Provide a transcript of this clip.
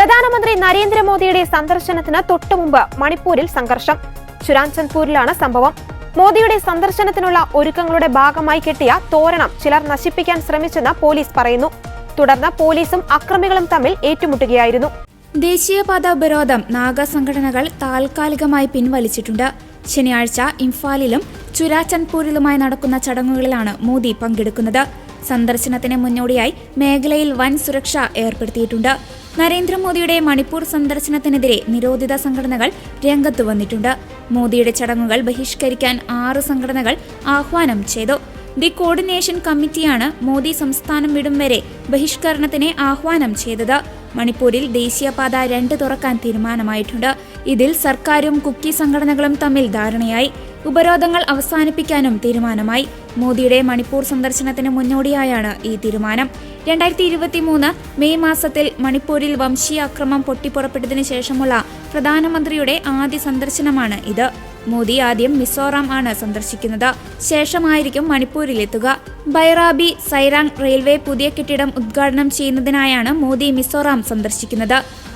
പ്രധാനമന്ത്രി നരേന്ദ്രമോദിയുടെ സന്ദർശനത്തിന് തൊട്ടുമുമ്പ് മണിപ്പൂരിൽ സംഘർഷം. ചുരാൻചന്ദ്പൂരിലാണ് സംഭവം. മോദിയുടെ സന്ദർശനത്തിനുള്ള ഒരുക്കങ്ങളുടെ ഭാഗമായി കെട്ടിയ തോരണം ചിലർ നശിപ്പിക്കാൻ ശ്രമിച്ചെന്ന് പോലീസ് പറയുന്നു. തുടർന്ന് പോലീസും അക്രമികളും തമ്മിൽ ഏറ്റുമുട്ടുകയായിരുന്നു. ദേശീയപാത ഉപരോധം നാഗ സംഘടനകൾ താൽക്കാലികമായി പിൻവലിച്ചിട്ടുണ്ട്. ശനിയാഴ്ച ഇംഫാലിലും ചുരാചന്ദ്പൂരിലുമായി നടക്കുന്ന ചടങ്ങുകളിലാണ് മോദി പങ്കെടുക്കുന്നത്. സന്ദർശനത്തിന് മുന്നോടിയായി മേഖലയിൽ വൻ സുരക്ഷ ഏർപ്പെടുത്തിയിട്ടുണ്ട്. നരേന്ദ്രമോദിയുടെ മണിപ്പൂർ സന്ദർശനത്തിനെതിരെ നിരോധിത സംഘടനകൾ രംഗത്തു വന്നിട്ടുണ്ട്. മോദിയുടെ ചടങ്ങുകൾ ബഹിഷ്കരിക്കാൻ ആറ് സംഘടനകൾ ആഹ്വാനം ചെയ്തു. ദി കോർഡിനേഷൻ കമ്മിറ്റിയാണ് മോദി സംസ്ഥാനം വിടും വരെ ബഹിഷ്കരണത്തിന് ആഹ്വാനം ചെയ്തത്. മണിപ്പൂരിൽ ദേശീയപാത രണ്ട് തുറക്കാൻ തീരുമാനമായിട്ടുണ്ട്. ഇതിൽ സർക്കാരും കുക്കി സംഘടനകളും തമ്മിൽ ധാരണയായി. ഉപരോധങ്ങൾ അവസാനിപ്പിക്കാനും തീരുമാനമായി. മോദിയുടെ മണിപ്പൂർ സന്ദർശനത്തിന് മുന്നോടിയായാണ് ഈ തീരുമാനം. രണ്ടായിരത്തി ഇരുപത്തി മൂന്ന് മെയ് മാസത്തിൽ മണിപ്പൂരിൽ വംശീയ അക്രമം പൊട്ടിപ്പുറപ്പെട്ടതിനു ശേഷമുള്ള പ്രധാനമന്ത്രിയുടെ ആദ്യ സന്ദർശനമാണ് ഇത്. മോദി ആദ്യം മിസോറാം ആണ് സന്ദർശിക്കുന്നത്. ശേഷമായിരിക്കും മണിപ്പൂരിലെത്തുക. ബൈറാബി സൈറാങ് റെയിൽവേ പുതിയ കെട്ടിടം ഉദ്ഘാടനം ചെയ്യുന്നതിനായാണ് മോദി മിസോറാം സന്ദർശിക്കുന്നത്.